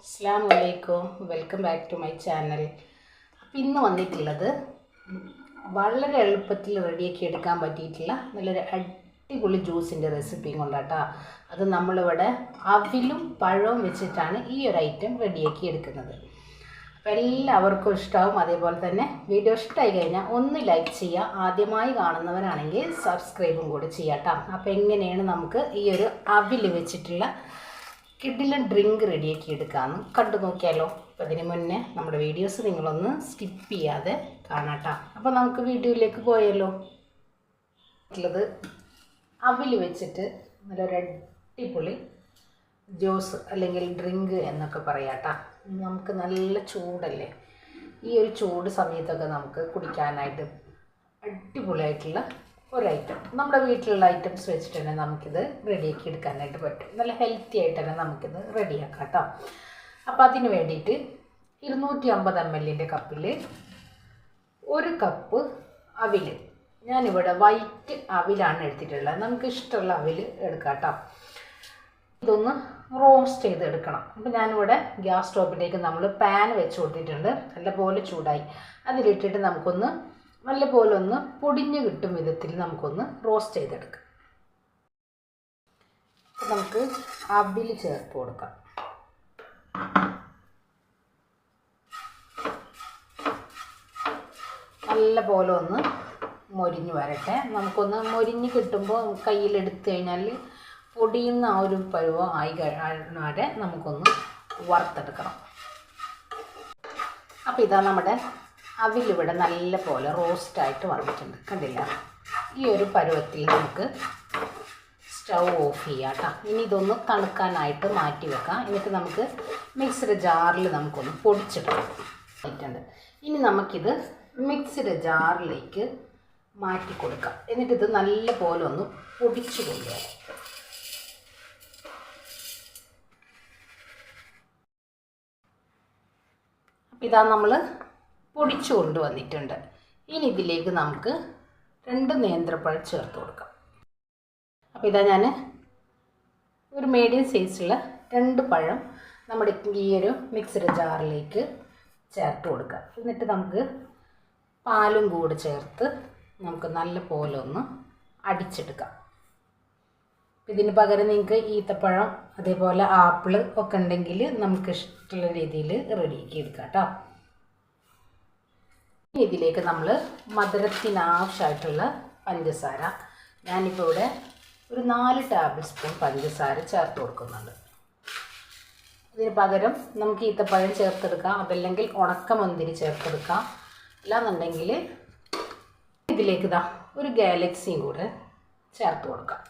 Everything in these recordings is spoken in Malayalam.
അസ്സാം വലൈക്കും welcome back to my channel. അപ്പോൾ ഇന്ന് വന്നിട്ടുള്ളത് വളരെ എളുപ്പത്തിൽ റെഡിയാക്കി എടുക്കാൻ പറ്റിയിട്ടുള്ള നല്ലൊരു അടിപൊളി ജ്യൂസിന്റെ റെസിപ്പിയും കൊണ്ടാട്ടോ. അത് നമ്മളിവിടെ അവിലും പഴവും വെച്ചിട്ടാണ് ഈ ഒരു ഐറ്റം റെഡിയാക്കി എടുക്കുന്നത്. അപ്പോൾ എല്ലാവർക്കും ഇഷ്ടമാവും അതേപോലെ തന്നെ വീഡിയോ ഇഷ്ടമായി കഴിഞ്ഞാൽ ഒന്ന് ലൈക്ക് ചെയ്യുക ആദ്യമായി കാണുന്നവരാണെങ്കിൽ സബ്സ്ക്രൈബും കൂടി ചെയ്യാം കേട്ടോ അപ്പോൾ എങ്ങനെയാണ് നമുക്ക് ഈ ഒരു അവിൽ വെച്ചിട്ടുള്ള കിഡിലും ഡ്രിങ്ക് റെഡിയാക്കി എടുക്കാമെന്ന് കണ്ടു നോക്കിയാലോ? അപ്പം അതിന് മുന്നേ നമ്മുടെ വീഡിയോസ് നിങ്ങളൊന്ന് സ്കിപ്പ് ചെയ്യാതെ കാണാട്ടോ. അപ്പോൾ നമുക്ക് വീഡിയോയിലേക്ക് പോയല്ലോ ഉള്ളത് അവിൽ വെച്ചിട്ട് നല്ലൊരു അടിപൊളി ജ്യൂസ് അല്ലെങ്കിൽ ഡ്രിങ്ക് എന്നൊക്കെ പറയാട്ടാ. നമുക്ക് നല്ല ചൂടല്ലേ? ഈ ഒരു ചൂട് സമയത്തൊക്കെ നമുക്ക് കുടിക്കാനായിട്ട് അടിപൊളിയായിട്ടുള്ള ഒരു ഐറ്റം നമ്മുടെ വീട്ടിലുള്ള ഐറ്റംസ് വെച്ചിട്ട് തന്നെ നമുക്കിത് റെഡിയാക്കി എടുക്കാനായിട്ട് പറ്റും. നല്ല ഹെൽത്തി ആയിട്ട് തന്നെ നമുക്കിത് റെഡിയാക്കാം കേട്ടോ. അപ്പോൾ അതിന് വേണ്ടിയിട്ട് ഇരുന്നൂറ്റി അമ്പത് എം എല്ലിന്റെ കപ്പിൽ ഒരു കപ്പ് അവിൽ ഞാനിവിടെ വൈറ്റ് അവിലാണ് എടുത്തിട്ടുള്ളത്. നമുക്ക് ഇഷ്ടമുള്ള അവിൽ എടുക്കാം കേട്ടോ. ഇതൊന്ന് റോസ്റ്റ് ചെയ്ത് എടുക്കണം. അപ്പോൾ ഞാനിവിടെ ഗ്യാസ് സ്റ്റോപ്പിലേക്ക് നമ്മൾ പാൻ വെച്ച് കൊടുത്തിട്ടുണ്ട്. നല്ലപോലെ ചൂടായി. അതിലിട്ടിട്ട് നമുക്കൊന്ന് നല്ലപോലെ ഒന്ന് പൊടിഞ്ഞ് കിട്ടും വിധത്തിൽ നമുക്കൊന്ന് റോസ്റ്റ് ചെയ്തെടുക്കാം. നമുക്ക് അവിൽ ചേർത്ത് കൊടുക്കാം. നല്ല പോലെ ഒന്ന് മൊരിഞ്ഞ് വരട്ടെ. നമുക്കൊന്ന് മൊരിഞ്ഞ് കിട്ടുമ്പോൾ കയ്യിലെടുത്ത് കഴിഞ്ഞാൽ പൊടിയുന്ന ആ ഒരു പരുവം ആയി വരെ നമുക്കൊന്ന് വറുത്തെടുക്കണം. അപ്പോൾ ഇതാ നമ്മുടെ അവിലിവിടെ നല്ല പോലെ റോസ്റ്റായിട്ട് വന്നിട്ടുണ്ട് കണ്ടില്ല? ഈ ഒരു പരുവത്തിൽ നമുക്ക് സ്റ്റൗ ഓഫ് ചെയ്യാം കേട്ടോ ഇനി ഇതൊന്ന് തണുക്കാനായിട്ട് മാറ്റി വെക്കാം. എന്നിട്ട് നമുക്ക് മിക്സിയുടെ ജാറിൽ നമുക്കൊന്ന് പൊടിച്ചിടാം. ഇനി നമുക്കിത് മിക്സിയുടെ ജാറിലേക്ക് മാറ്റി കൊടുക്കാം. എന്നിട്ട് ഇത് നല്ല പോലെ ഒന്ന് പൊടിച്ചു കൊണ്ടുവരാം. ഇതാ നമ്മൾ പൊടിച്ചു കൊണ്ടുവന്നിട്ടുണ്ട് ഇനി ഇതിലേക്ക് നമുക്ക് രണ്ട് നേന്ത്രപ്പഴം ചേർത്ത് കൊടുക്കാം. അപ്പോൾ ഇതാ ഞാൻ ഒരു മീഡിയം സൈസുള്ള രണ്ട് പഴം നമ്മുടെ ഈ ഒരു മിക്സഡ് ജാറിലേക്ക് ചേർത്ത് കൊടുക്കാം. എന്നിട്ട് നമുക്ക് പാലും കൂടി ചേർത്ത് നമുക്ക് നല്ല പോലെ ഒന്ന് അടിച്ചെടുക്കാം. ഇതിന് പകരം നിങ്ങൾക്ക് ഈത്തപ്പഴം അതേപോലെ ആപ്പിൾ ഒക്കെ ഉണ്ടെങ്കിൽ നമുക്ക് ഇഷ്ടമുള്ള രീതിയിൽ റെഡിയാക്കി എടുക്കാം കേട്ടോ ഇതിലേക്ക് നമ്മൾ മധുരത്തിനാവശ്യമായിട്ടുള്ള പഞ്ചസാര. ഞാനിപ്പോൾ ഇവിടെ ഒരു നാല് ടേബിൾ സ്പൂൺ പഞ്ചസാര ചേർത്ത് കൊടുക്കുന്നുണ്ട്. ഇതിന് പകരം നമുക്ക് ഈത്തപ്പഴം ചേർത്തെടുക്കാം. അതല്ലെങ്കിൽ ഉണക്കമന്തിരി ചേർത്തെടുക്കാം. അല്ലാന്നുണ്ടെങ്കിൽ ഇതിലേക്ക് ഇതാ ഒരു ഗാലക്സിയും കൂടെ ചേർത്ത് കൊടുക്കാം.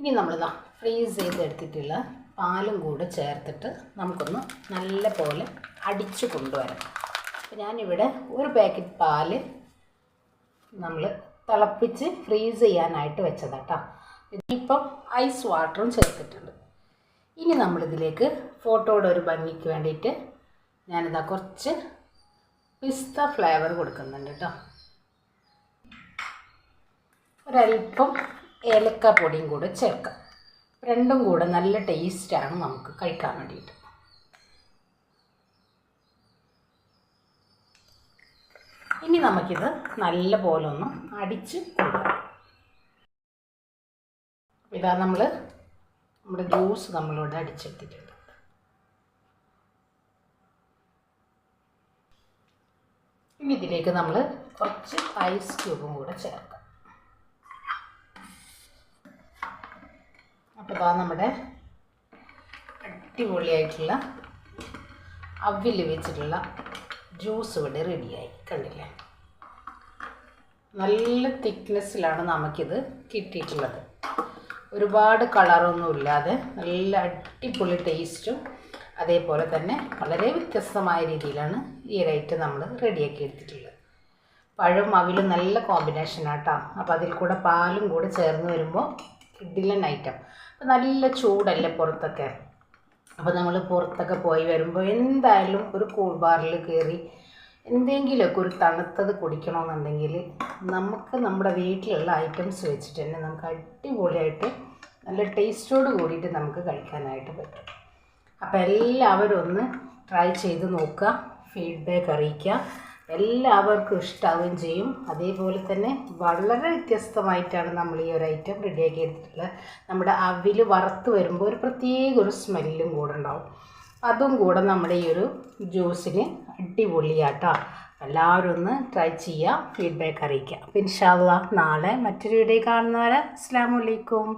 ഇനി നമ്മളിതാ ഫ്രീസ് ചെയ്തെടുത്തിട്ടുള്ള പാലും കൂടെ ചേർത്തിട്ട് നമുക്കൊന്ന് നല്ല പോലെ അടിച്ചു കൊണ്ടുവരാം അപ്പോൾ ഞാനിവിടെ ഒരു പാക്കറ്റ് പാൽ നമ്മൾ തിളപ്പിച്ച് ഫ്രീസ് ചെയ്യാനായിട്ട് വെച്ചതാട്ടോ. ഇതിപ്പം ഐസ് വാട്ടറും ചേർത്തിട്ടുണ്ട്. ഇനി നമ്മളിതിലേക്ക് ഫോട്ടോയുടെ ഒരു ഭംഗിക്ക് വേണ്ടിയിട്ട് ഞാനിതാ കുറച്ച് പിസ്ത ഫ്ലേവർ കൊടുക്കുന്നുണ്ട് കേട്ടോ. ഒരല്പം ഏലക്ക പൊടിയും കൂടെ ചേർക്കാം. രണ്ടും കൂടെ നല്ല ടേസ്റ്റാണ് നമുക്ക് കഴിക്കാൻ വേണ്ടിയിട്ട്. ഇനി നമുക്കിത് നല്ല പോലെ ഒന്ന് അടിച്ച് കൊടുക്കാം. ഇതാ നമ്മൾ നമ്മുടെ ജ്യൂസ് നമ്മളിവിടെ അടിച്ചെടുത്തിട്ടുണ്ട്. ഇനി ഇതിലേക്ക് നമ്മൾ കുറച്ച് ഐസ് ക്യൂബും കൂടെ ചേർക്കാം. ഇതാ നമ്മുടെ അടിപൊളിയായിട്ടുള്ള അവിൽ വെച്ചിട്ടുള്ള ജ്യൂസ് ഇവിടെ റെഡിയായി കണ്ടില്ലേ? നല്ല തിക്നെസ്സിലാണ് നമുക്കിത് കിട്ടിയിട്ടുള്ളത്. ഒരുപാട് കളറൊന്നും ഇല്ലാതെ നല്ല അടിപൊളി ടേസ്റ്റും അതേപോലെ തന്നെ വളരെ വ്യത്യസ്തമായ രീതിയിലാണ് ഈ ഐറ്റം നമ്മൾ റെഡിയാക്കി എടുത്തിട്ടുള്ളത്. പഴം അവിലും നല്ല കോമ്പിനേഷനാട്ടോ അപ്പോൾ അതിൽ കൂടെ പാലും കൂടെ ചേർന്ന് വരുമ്പോൾ കിഡിലൻ ഐറ്റം. അപ്പോൾ നല്ല ചൂടല്ലേ പുറത്തൊക്കെ. അപ്പോൾ നമ്മൾ പുറത്തൊക്കെ പോയി വരുമ്പോൾ എന്തായാലും ഒരു കൂൾ ബാറിൽ കയറി എന്തെങ്കിലുമൊക്കെ ഒരു തണുത്തത് കുടിക്കണമെന്നുണ്ടെങ്കിൽ നമുക്ക് നമ്മുടെ വീട്ടിലുള്ള ഐറ്റംസ് വെച്ചിട്ട് തന്നെ നമുക്ക് അടിപൊളിയായിട്ട് നല്ല ടേസ്റ്റോട് കൂടിയിട്ട് നമുക്ക് കഴിക്കാനായിട്ട് പറ്റും. അപ്പോൾ എല്ലാവരും ഒന്ന് ട്രൈ ചെയ്ത് നോക്കുക ഫീഡ്ബാക്ക് അറിയിക്കുക. എല്ലാവർക്കും ഇഷ്ടാവുകയും ചെയ്യും. അതേപോലെ തന്നെ വളരെ വ്യത്യസ്തമായിട്ടാണ് നമ്മൾ ഈ ഒരു ഐറ്റം റെഡിയാക്കി എടുത്തിട്ടുള്ളത്. നമ്മുടെ അവിൽ വറുത്ത് വരുമ്പോൾ ഒരു പ്രത്യേക ഒരു സ്മെല്ലും കൂടെ ഉണ്ടാവും. അതും കൂടെ നമ്മുടെ ഈ ഒരു ജ്യൂസിന് അടിപൊളിയാട്ടോ. എല്ലാവരും ഒന്ന് ട്രൈ ചെയ്യുക ഫീഡ്ബാക്ക് അറിയിക്കുക അപ്പോൾ ഇൻഷാല്ല നാളെ മറ്റൊരു വീഡിയോ കാണുന്നവരെ അസ്സാം വലൈക്കും